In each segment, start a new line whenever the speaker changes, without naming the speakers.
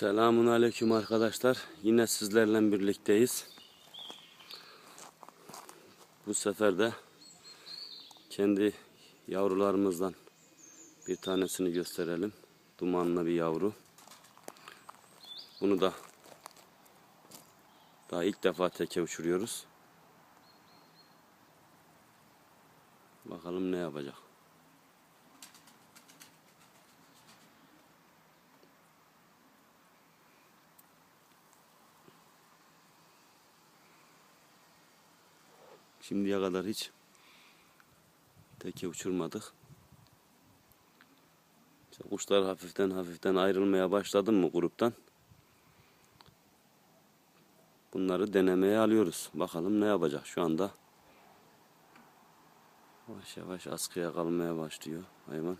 Selamun Aleyküm arkadaşlar. Yine sizlerle birlikteyiz. Bu sefer de kendi yavrularımızdan bir tanesini gösterelim. Dumanlı bir yavru. Bunu da daha ilk defa teke uçuruyoruz. Bakalım ne yapacak. Şimdiye kadar hiç teke uçurmadık. İşte kuşlar hafiften hafiften ayrılmaya başladı mı gruptan? Bunları denemeye alıyoruz. Bakalım ne yapacak şu anda. Yavaş yavaş askıya kalmaya başlıyor hayvan.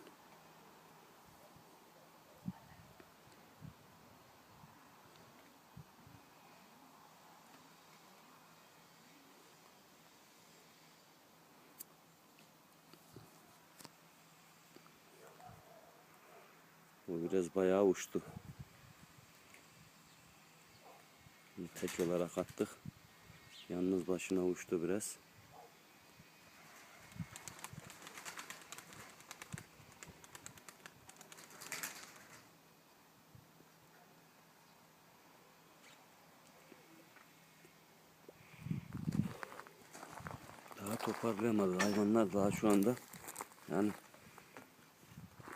Bu biraz bayağı uçtu. Tek olarak attık. Yalnız başına uçtu biraz. Daha toparlayamadı hayvanlar daha şu anda. Yani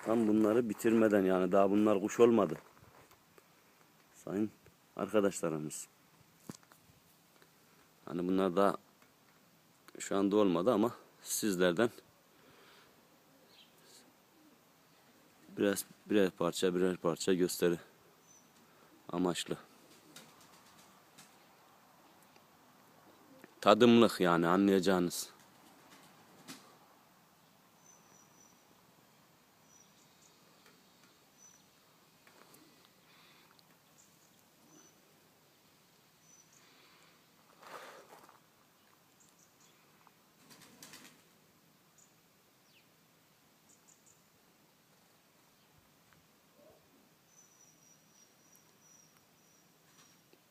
tam bunları bitirmeden yani daha bunlar kuş olmadı. Sayın arkadaşlarımız. Hani bunlar da şu anda olmadı ama sizlerden biraz birer parça birer parça gösteri amaçlı. Tadımlık yani anlayacağınız.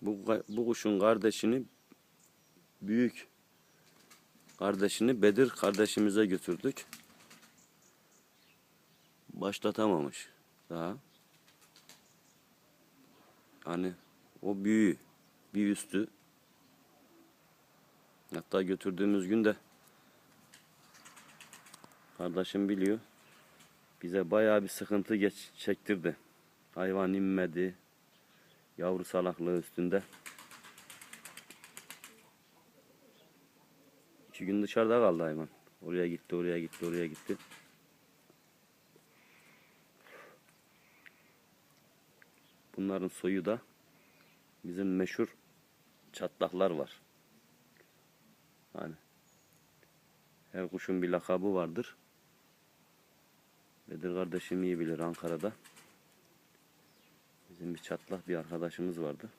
Bu, bu kuşun kardeşini büyük kardeşini Bedir kardeşimize götürdük. Başlatamamış daha. Hani o büyüğü, bir üstü. Hatta götürdüğümüz gün de kardeşim biliyor. Bize bayağı bir sıkıntı geç, çektirdi. Hayvan inmedi. Yavru salaklığı üstünde. İki gün dışarıda kaldı hayvan. Oraya gitti, oraya gitti, oraya gitti. Bunların soyu da bizim meşhur çatlaklar var. Hani her kuşun bir lakabı vardır. Bedir kardeşim iyi bilir Ankara'da. Bizim bir çatlak bir arkadaşımız vardı.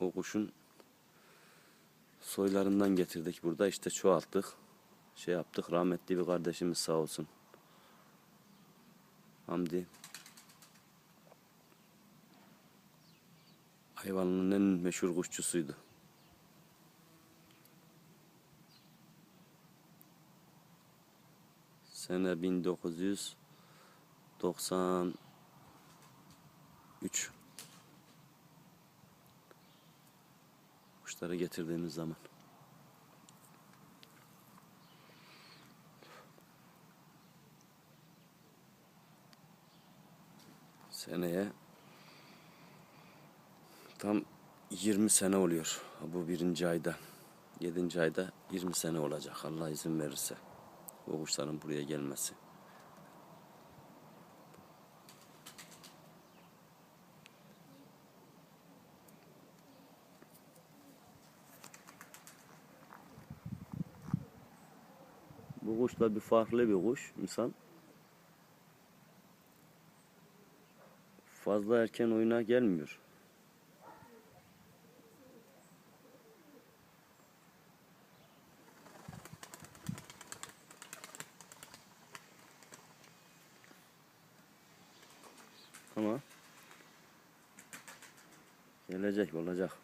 O kuşun soylarından getirdik burada işte çoğalttık. Şey yaptık rahmetli bir kardeşimiz sağ olsun. Hamdi. Hayvanın en meşhur kuşçusuydu. Sene 1993 kuşları getirdiğimiz zaman. Seneye tam 20 sene oluyor bu birinci ayda. 7. ayda 20 sene olacak Allah izin verirse. O kuşların buraya gelmesi. Bu kuş da bir farklı bir kuş insan. Fazla erken oyuna gelmiyor. Ama gelecek olacak.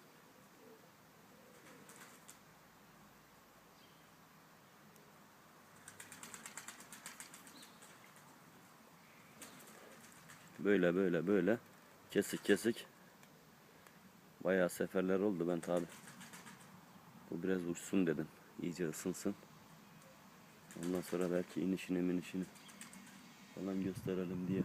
Böyle böyle böyle kesik kesik bayağı seferler oldu ben tabi. Bu biraz uçsun dedim. İyice ısınsın. Ondan sonra belki inişini minişini falan gösterelim diye.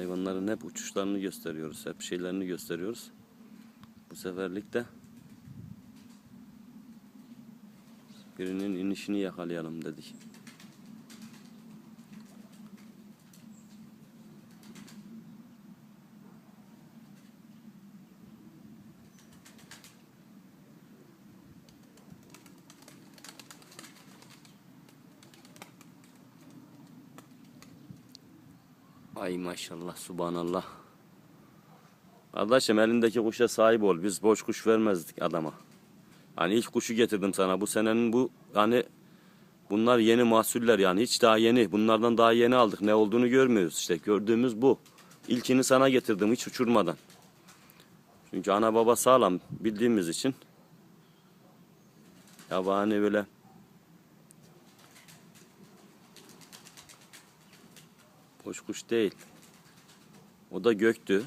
Hayvanların hep uçuşlarını gösteriyoruz. Hep şeylerini gösteriyoruz. Bu seferlik de birinin inişini yakalayalım dedik. Ay maşallah subhanallah. Kardeşim elindeki kuşa sahip ol. Biz boş kuş vermezdik adama. Hani ilk kuşu getirdim sana. Bu senenin bu hani bunlar yeni mahsuller yani hiç daha yeni. Bunlardan daha yeni aldık. Ne olduğunu görmüyoruz işte. Gördüğümüz bu. İlkini sana getirdim hiç uçurmadan. Çünkü ana baba sağlam bildiğimiz için. Ya hani böyle boş kuş değil. O da göktü.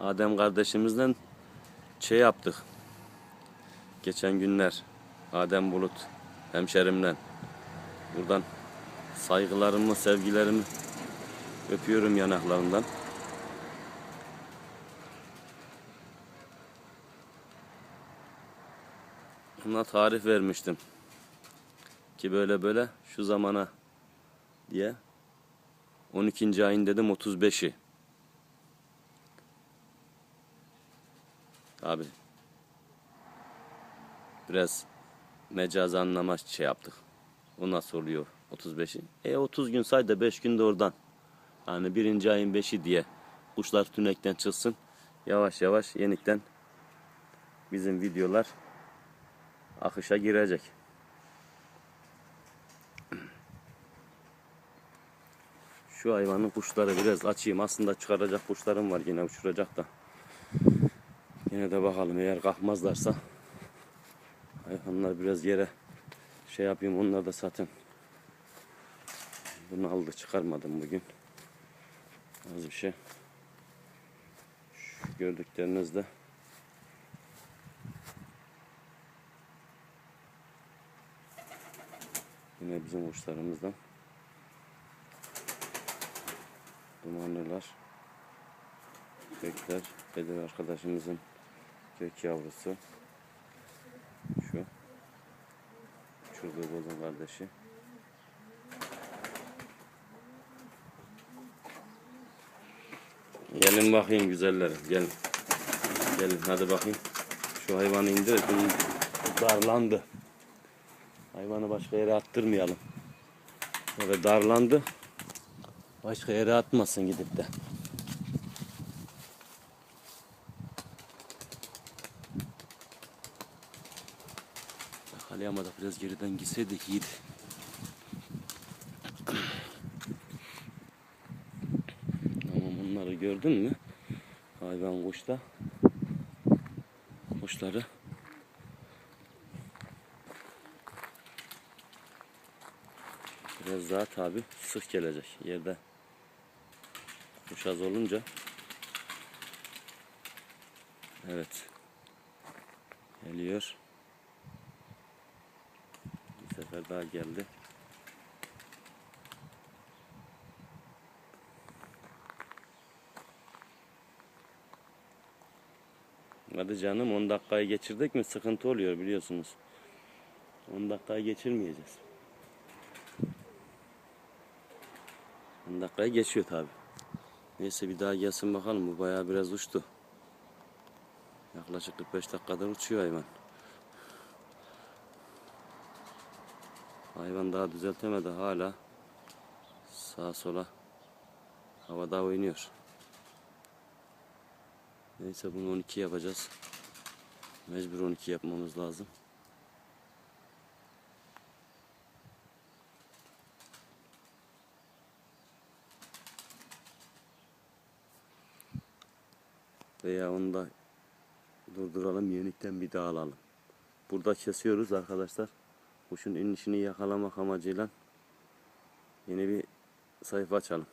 Adem kardeşimizden şey yaptık. Geçen günler Adem Bulut hemşerimden. Buradan saygılarımı, sevgilerimi öpüyorum yanaklarından. Ona tarif vermiştim. Ki böyle böyle şu zamana diye 12. ayın dedim 35'i. Abi. Biraz mecaz anlama şey yaptık. O nasıl oluyor 35'i? E 30 gün say da 5 gün de oradan. Yani birinci ayın 5'i diye kuşlar tünekten çıksın. Yavaş yavaş yenikten bizim videolar akışa girecek. Şu hayvanın kuşları biraz açayım. Aslında çıkaracak kuşlarım var yine uçuracak da. Yine de bakalım eğer kalkmazlarsa hayvanlar biraz yere şey yapayım onlar da zaten bunu aldı çıkarmadım bugün az bir şey Şu gördüklerinizde yine bizim kuşlarımızdan dumanlılar gökler Bedir arkadaşımızın Gök yavrusu. Şu. Şurada bozun kardeşi. Gelin bakayım güzellerim. Gelin. Gelin hadi bakayım. Şu hayvanı indir. Darlandı. Hayvanı başka yere attırmayalım. Böyle darlandı. Başka yere atmasın gidip de. Yakalayamadık biraz geriden gitseydik iyiydi. Tamam onları gördün mü? Hayvan kuşta. Kuşları. Biraz daha tabi sık gelecek yerde. Kuş az olunca. Evet. Geliyor. Bir sefer daha geldi. Hadi canım 10 dakikayı geçirdik mi sıkıntı oluyor biliyorsunuz. 10 dakikayı geçirmeyeceğiz. Dakikayı geçiyor tabi. Neyse bir daha gelsin bakalım bu bayağı biraz uçtu. Yaklaşık 45 dakikadır uçuyor hayvan. Hayvan daha düzeltemedi hala sağa sola havada oynuyor. Neyse bunu 12 yapacağız. Mecbur 12 yapmamız lazım. Veya onu da durduralım yenikten bir daha alalım. Burada kesiyoruz arkadaşlar. Kuşun inişini yakalamak amacıyla yeni bir sayfa açalım.